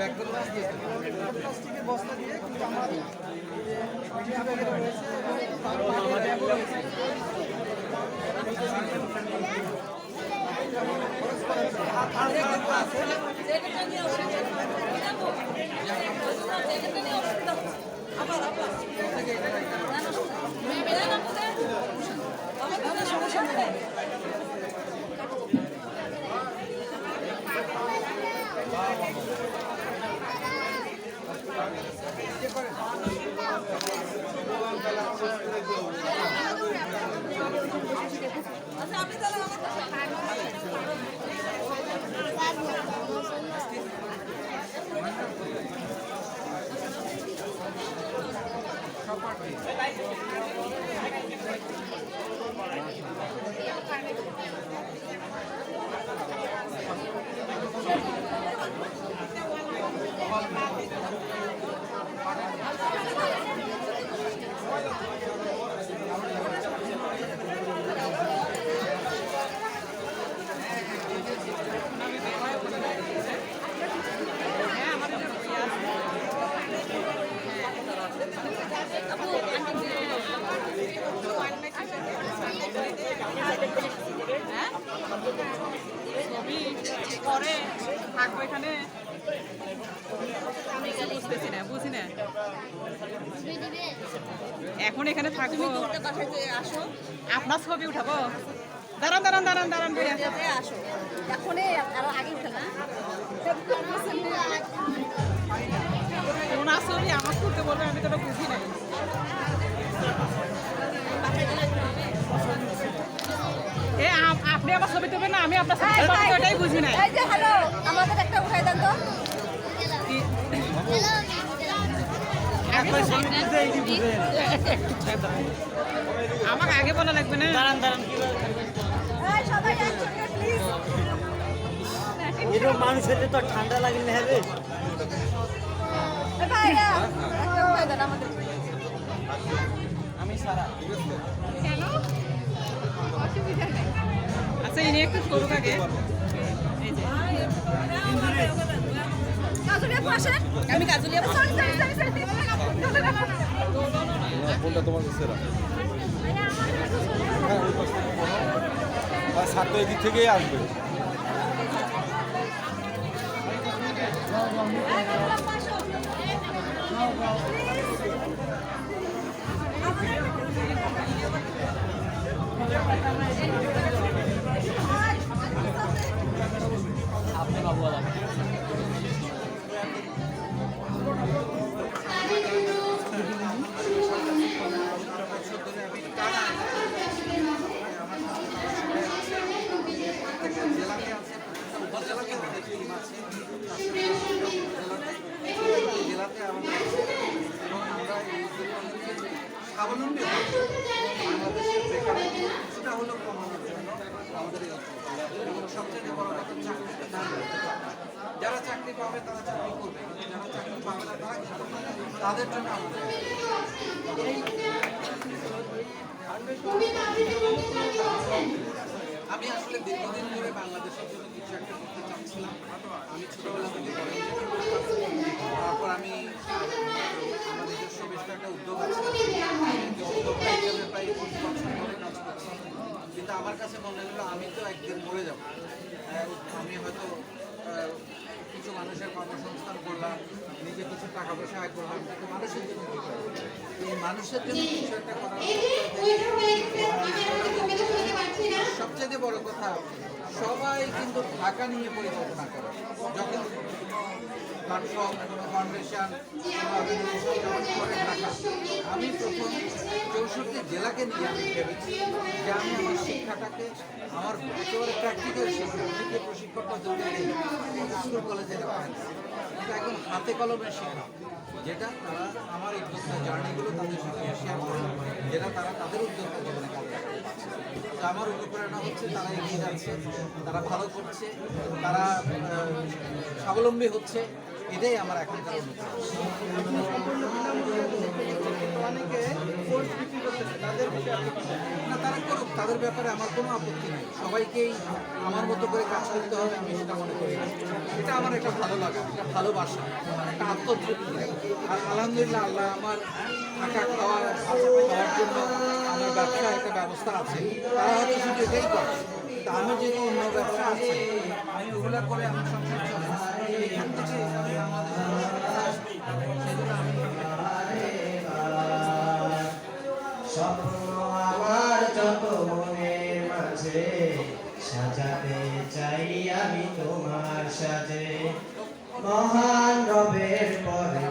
প্লাস্টিকের বস্তা দিয়ে কিন্তু আমার যে টিস্যু পরে থাকব এখানে। বুঝতেছি না বুঝি না। এখন এখানে থাকব। আপনার ছবি উঠাবো? দাঁড়ান দাঁড়ান দাঁড়ান দাঁড়ান ভাইয়া আসো এখনই আরও আগে উঠে না। ওনার ছবি আমার তুলতে বলবে আমি তো বুঝি নাই। আপনি আমার ছবি তুলবেন না আমি আপনার ছবি তুলবো, এটাই বুঝি নাই। এই যে হ্যালো আমাদের একটা উঠাই দেন তো। আমাকে আগে বলা লাগবে না। এই সবাই একসঙ্গে প্লিজ এরকম তো ঠান্ডা লাগলে হবে? আমি সরি। সরি সরি কোনটা তোমার কাছে ছাত্র এদিক থেকেই আসবে। স্বাবলম্বী বাংলাদেশের বেকারত্ব কিছুটা হলেও কমানোর জন্য আমাদের এই এবং সবচেয়ে বড় কথা চাকরিতে। যারা চাকরি পাবে তারা চাকরি করবে। যারা চাকরি পাবে না তারা কি করবে তাদের জন্য আমাদের আমি আসলে দীর্ঘদিন ধরে বাংলাদেশের জন্য কিছু একটা করতে চাচ্ছিলাম। আমি ছোটবেলা হয়তো কিছু মানুষের কর্মসংস্থান করলাম নিজে কিছু টাকা পয়সা আয় করলাম কিন্তু মানুষের জন্য কি? এই মানুষের জন্য কিছু একটা করার সবচেয়ে বড় কথা সবাই কিন্তু ঢাকা নিয়ে পরিকল্পনা করে। যখন প্ল্যাটফর্ম কোনো ফাউন্ডেশন করে আমি প্রথম জেলাকে নিয়ে আমি ভেবেছি যে আমি আমার শিক্ষাটাকে, আমার একেবারে প্র্যাকটিক্যাল শিক্ষা অনেকে প্রশিক্ষণ পদ্ধতি স্কুল কলেজে দেওয়া না। কিন্তু একদম হাতে কলমের শিক্ষা যেটা তারা আমার উদ্যোক্তা জার্নিগুলো তাদের সঙ্গে শেয়ার করে, যেটা তারা তাদের উদ্যোক্তা জীবনে কাজে তো আমার অনুপ্রেরণা হচ্ছে তারা এগিয়ে যাচ্ছে, তারা ভালো করছে, তারা স্বাবলম্বী হচ্ছে, এটাই আমার এখনকার অনুপ্রেরণা অনেকে তাদের? না। তারা করুক, তাদের ব্যাপারে আমার কোনো আপত্তি নেই। সবাইকেই আমার মতো করে কাজ করতে হবে, আমি সেটা মনে করি এটা আমার একটা ভালো লাগা, একটা ভালোবাসা, একটা আত্মতৃপ্তি। আর আলহামদুলিল্লাহ, আল্লাহ আমার থাকা খাওয়া খাওয়ার জন্য আমার ব্যবসা একটা ব্যবস্থা আছে। তারা হয়তো শুধু এটাই করে। তা আমার যেহেতু অন্য ব্যবসা আছে, আমি ওগুলা করে আমার সংসার সাজাতে চাই আমি তোমার সাজে। মহান রবের পরে